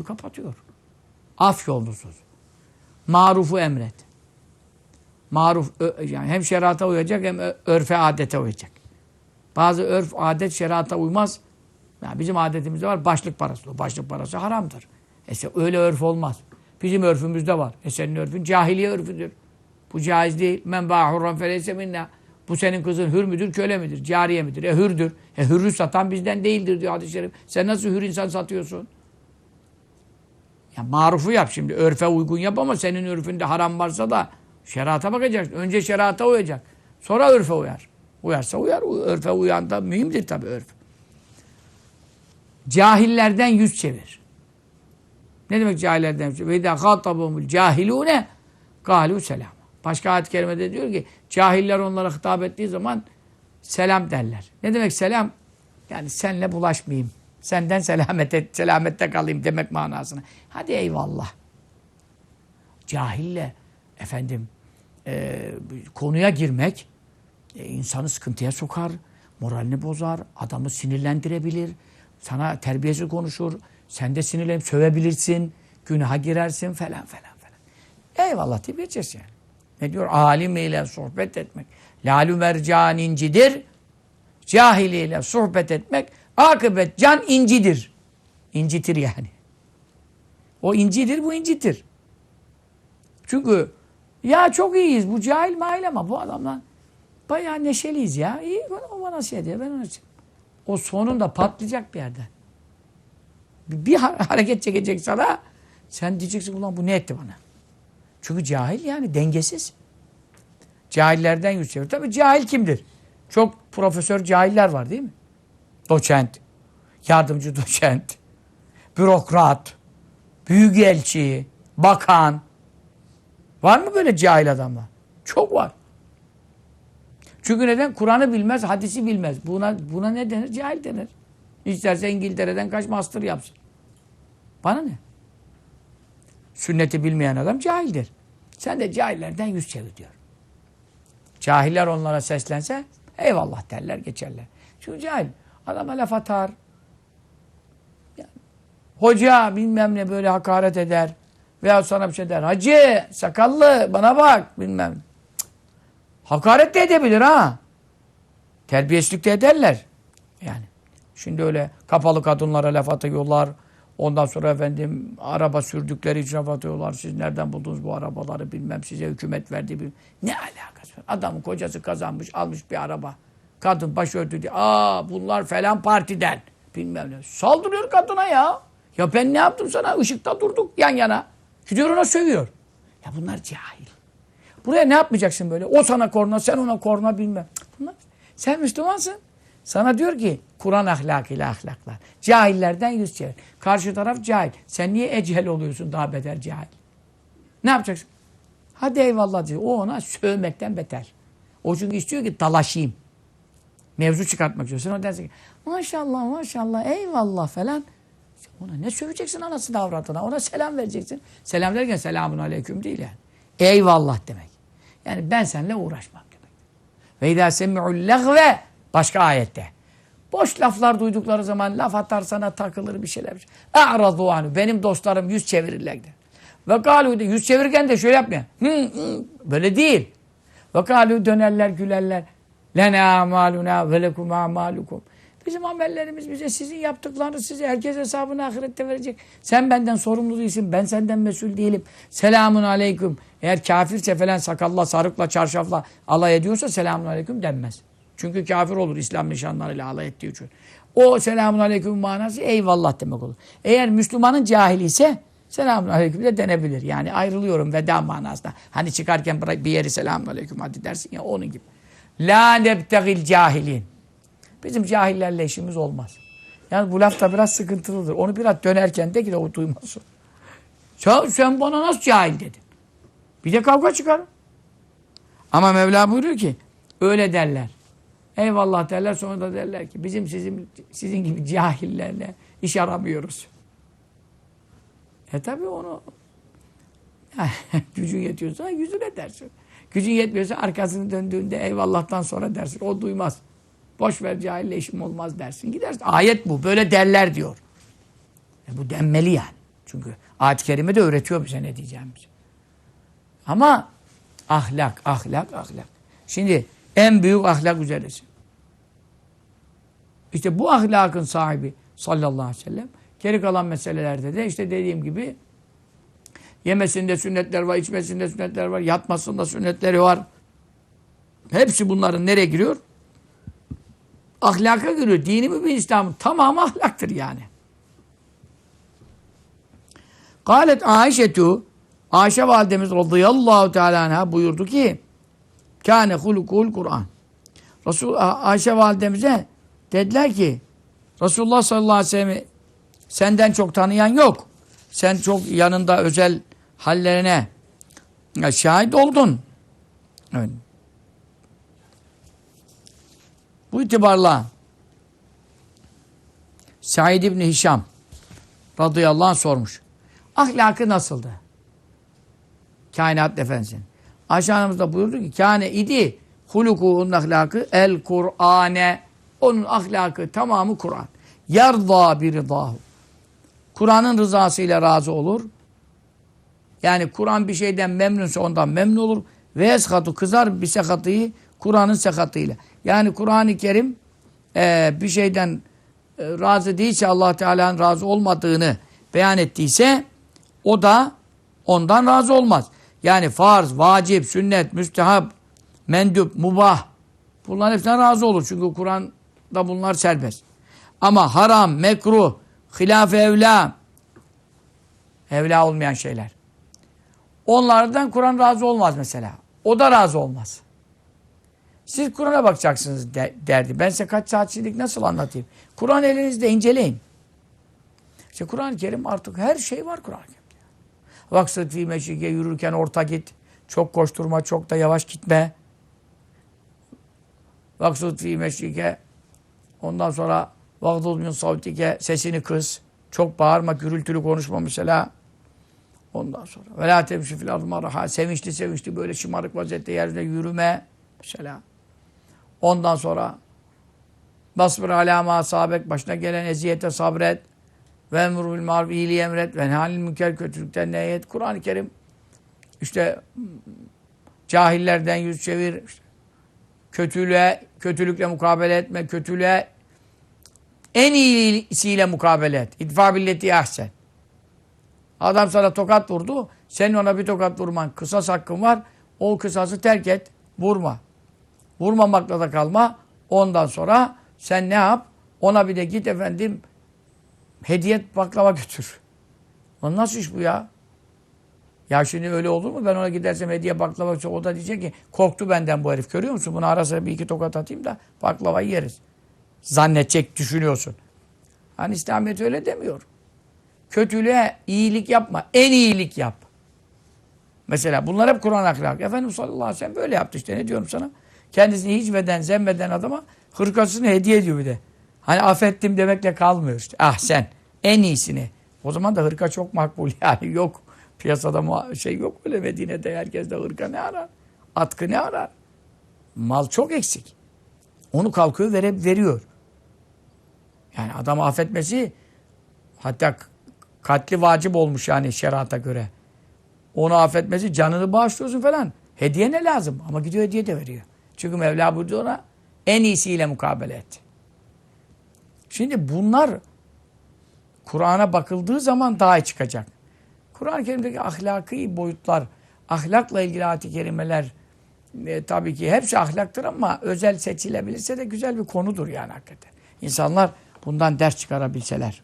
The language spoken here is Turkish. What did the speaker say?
konuyu kapatıyor. Af yollusuz. Marufu emret. Maruf yani hem şerata uyacak hem örfe adete uyacak. Bazı örf adet şerata uymaz. Yani bizim adetimizde var başlık parası. O başlık parası haramdır. E öyle örf olmaz. Bizim örfümüzde var. E senin örfün cahiliye örfüdür. Bu caiz değil. Men ba'hurran feleyse minna. Bu senin kızın hür müdür, köle midir, cariye midir? E hürdür. E hürrü satan bizden değildir diyor hadis-i şerif. Sen nasıl hür insan satıyorsun? Ya marufu yap şimdi. Örfe uygun yap ama senin örfünde haram varsa da şerata bakacaksın. Önce şerata uyacak. Sonra örfe uyar. Uyarsa uyar. Örfe uyan da mühimdir tabii örf. Cahillerden yüz çevir. Ne demek cahillerden yüz çevir? İdâ khâtabûmul cahilûne gâlû selam. Başka ayet-i kerimede diyor ki cahiller onlara hitap ettiği zaman selam derler. Ne demek selam? Yani senle bulaşmayayım. Senden selamete, selamette kalayım demek manasına. Hadi eyvallah. Cahille efendim e, konuya girmek e, insanı sıkıntıya sokar, moralini bozar, adamı sinirlendirebilir, sana terbiyesiz konuşur, sen de sinirlenip sövebilirsin, günaha girersin falan falan falan. Eyvallah deyip geçeceğiz yani. Ne diyor? Alim ile sohbet etmek. Lalü mercan incidir. Cahiliyle sohbet etmek akıbet can incidir. İncitir yani. O incidir, bu incitir. Çünkü ya çok iyiyiz. Bu cahil mahil ama bu adamdan bayağı neşeliyiz ya. İyi o bana şey diyor. Ben şey. O sonunda patlayacak bir yerde. Bir, bir ha- hareket çekecek sana. Sen diyeceksin ulan bu ne etti bana? Çünkü cahil yani dengesiz. Cahillerden yüz çevir. Tabii cahil kimdir? Çok profesör cahiller var değil mi? Doçent, yardımcı doçent, bürokrat, büyükelçi, bakan. Var mı böyle cahil adamlar? Çok var. Çünkü neden? Kur'an'ı bilmez, hadisi bilmez. Buna buna ne denir? Cahil denir. İsterse İngiltere'den kaç master yapsın. Bana ne? Sünneti bilmeyen adam cahildir. Sen de cahillerden yüz çevir diyor. Cahiller onlara seslense eyvallah derler geçerler. Çünkü cahil adama laf atar. Yani, hoca bilmem ne böyle hakaret eder. Veya sana bir şey der. Hacı sakallı bana bak bilmem. Cık. Hakaret de edebilir ha. Terbiyesizlik de ederler. Yani. Şimdi öyle kapalı kadınlara laf atıyorlar. Ondan sonra efendim araba sürdükleri için laf atıyorlar. Siz nereden buldunuz bu arabaları bilmem size hükümet verdi. Bilmem. Ne alakası var? Adamın kocası kazanmış almış bir araba. Kadın başörtü diye. Aa bunlar falan partiden. Bilmem ne. Saldırıyor kadına ya. Ya ben ne yaptım sana? Işıkta durduk yan yana. Gidiyor ona sövüyor. Ya bunlar cahil. Buraya ne yapmayacaksın böyle? O sana korna, sen ona korna bilmem. Bunlar, sen Müslümansın. Sana diyor ki Kur'an ahlakıyla ahlaklar. Cahillerden yüz çevir. Karşı taraf cahil. Sen niye ecel oluyorsun daha beter cahil? Ne yapacaksın? Hadi eyvallah diyor. O ona sövmekten beter. O çünkü istiyor ki dalaşayım. Mevzu çıkartmak istiyor. Sen o dersin ki maşallah maşallah eyvallah falan. Ona ne söveceksin anasını avradına? Ona selam vereceksin. Selam derken selamun aleyküm değil yani. Eyvallah demek. Yani ben seninle uğraşmam demek. Ve idâ semi'ul lehve başka ayette. Boş laflar duydukları zaman laf atar sana takılır bir şeyler. A'radu anhu. Benim dostlarım yüz çevirirler. der. Ve galu yüz çevirirken de şöyle yapmıyor. Hı, hı. Böyle değil. Ve galu dönerler gülerler. Lena amaluna ve lekum amalukum. Bizim amellerimiz bize sizin yaptıklarınız size herkes hesabını ahirette verecek. Sen benden sorumlu değilsin. Ben senden mesul değilim. Selamun aleyküm. Eğer kafirse falan sakalla, sarıkla, çarşafla alay ediyorsa selamun aleyküm denmez. Çünkü kafir olur İslam nişanlarıyla alay ettiği için. O selamun aleyküm manası eyvallah demek olur. Eğer Müslümanın cahili ise selamun aleyküm de denebilir. Yani ayrılıyorum veda manasında. Hani çıkarken bir yeri selamun aleyküm hadi dersin ya onun gibi. La nebtegil cahilin. Bizim cahillerle işimiz olmaz. Yani bu laf da biraz sıkıntılıdır. Onu biraz dönerken de ki de o duymasın. Sen, sen bana nasıl cahil dedin? Bir de kavga çıkar. Ama Mevla buyuruyor ki öyle derler. Eyvallah derler sonra da derler ki bizim sizin sizin gibi cahillerle iş aramıyoruz. E tabi onu gücün yetiyorsa yüzüne dersin. Gücün yetmiyorsa arkasını döndüğünde eyvallah'tan sonra dersin. O duymaz. Boş ver cahille işim olmaz dersin. Gidersin. Ayet bu. Böyle derler diyor. E bu denmeli yani. Çünkü ayet-i kerime de öğretiyor bize ne diyeceğimizi. Ama ahlak, ahlak, ahlak. Şimdi en büyük ahlak üzeresin. İşte bu ahlakın sahibi sallallahu aleyhi ve sellem geri kalan meselelerde de işte dediğim gibi yemesinde sünnetler var, içmesinde sünnetler var, yatmasında sünnetleri var. Hepsi bunların nereye giriyor? Ahlaka giriyor. Dini mübin İslam'ın tamamı ahlaktır yani. Galet Aişetu Ayşe validemiz radıyallahu teala buyurdu ki kâne hulukul Kur'an. Resul Ayşe validemize dediler ki Resulullah sallallahu aleyhi ve sellem'i senden çok tanıyan yok. Sen çok yanında özel hallerine ya, şahit oldun. Evet. Bu itibarla Said İbni Hişam radıyallahu anh sormuş. Ahlakı nasıldı? Kainat Efendisi'nin. Ayşe Hanımız buyurdu ki kâne idi huluku'un ahlakı el Kur'ane onun ahlakı tamamı Kur'an. Yarda bir rıdahu. Kur'an'ın rızasıyla razı olur. Yani Kur'an bir şeyden memnunsa ondan memnun olur. Ve eskatu kızar bir sekatıyı Kur'an'ın sekatıyla. Yani Kur'an-ı Kerim e, bir şeyden e, razı değilse Allah Teala'nın razı olmadığını beyan ettiyse o da ondan razı olmaz. Yani farz, vacip, sünnet, müstehap, mendup, mubah bunların hepsinden razı olur. Çünkü Kur'an'da bunlar serbest. Ama haram, mekruh, hilaf evla evla olmayan şeyler. Onlardan Kur'an razı olmaz mesela. O da razı olmaz. Siz Kur'an'a bakacaksınız de, derdi. Ben size kaç saatçilik nasıl anlatayım? Kur'an elinizde inceleyin. İşte Kur'an-ı Kerim artık her şey var Kur'an-ı Kerim'de. Vaksıt fi meşike yürürken orta git. Çok koşturma, çok da yavaş gitme. Vaksıt fi meşike ondan sonra vagdud min savtike sesini kız. Çok bağırma, gürültülü konuşma mesela. Ondan sonra. Ve la temşi fil ardı Sevinçli sevinçli böyle şımarık vaziyette yerde yürüme. Mesela. Ondan sonra Basbır alâmâ sabek başına gelen eziyete sabret. Ve emru bil maruf iyiliği emret. Ve halil münker kötülükten neyet. Kur'an-ı Kerim işte cahillerden yüz çevir. İşte, kötülüğe, kötülükle mukabele etme. Kötülüğe en iyisiyle mukabele et. İdfa billeti ahsen. Adam sana tokat vurdu. Senin ona bir tokat vurman kısas hakkın var. O kısası terk et. Vurma. Vurmamakla da kalma. Ondan sonra sen ne yap? Ona bir de git efendim hediye baklava götür. Lan nasıl iş bu ya? Ya şimdi öyle olur mu? Ben ona gidersem hediye baklava götür. O da diyecek ki korktu benden bu herif. Görüyor musun? Bunu ara sıra bir iki tokat atayım da baklavayı yeriz. Zannedecek düşünüyorsun. Hani İslamiyet öyle demiyor. Kötülüğe iyilik yapma. En iyilik yap. Mesela bunlar hep Kur'an ahlakı. Efendimiz sallallahu aleyhi ve sellem böyle yaptı işte. Ne diyorum sana? Kendisini hiç beden, zemmeden adama hırkasını hediye ediyor bir de. Hani affettim demekle kalmıyor işte. Ah sen en iyisini. O zaman da hırka çok makbul yani yok. Piyasada şey yok öyle Medine'de herkes de hırka ne arar? Atkı ne arar? Mal çok eksik. Onu kalkıyor verip veriyor. Yani adamı affetmesi hatta katli vacip olmuş yani şerata göre. Onu affetmesi canını bağışlıyorsun falan. Hediye ne lazım? Ama gidiyor hediye de veriyor. Çünkü Mevla buyurdu ona en iyisiyle mukabele et. Şimdi bunlar Kur'an'a bakıldığı zaman daha çıkacak. Kur'an-ı Kerim'deki ahlaki boyutlar, ahlakla ilgili ayet-i kerimeler e, tabii ki hepsi ahlaktır ama özel seçilebilirse de güzel bir konudur yani hakikaten. İnsanlar bundan ders çıkarabilseler.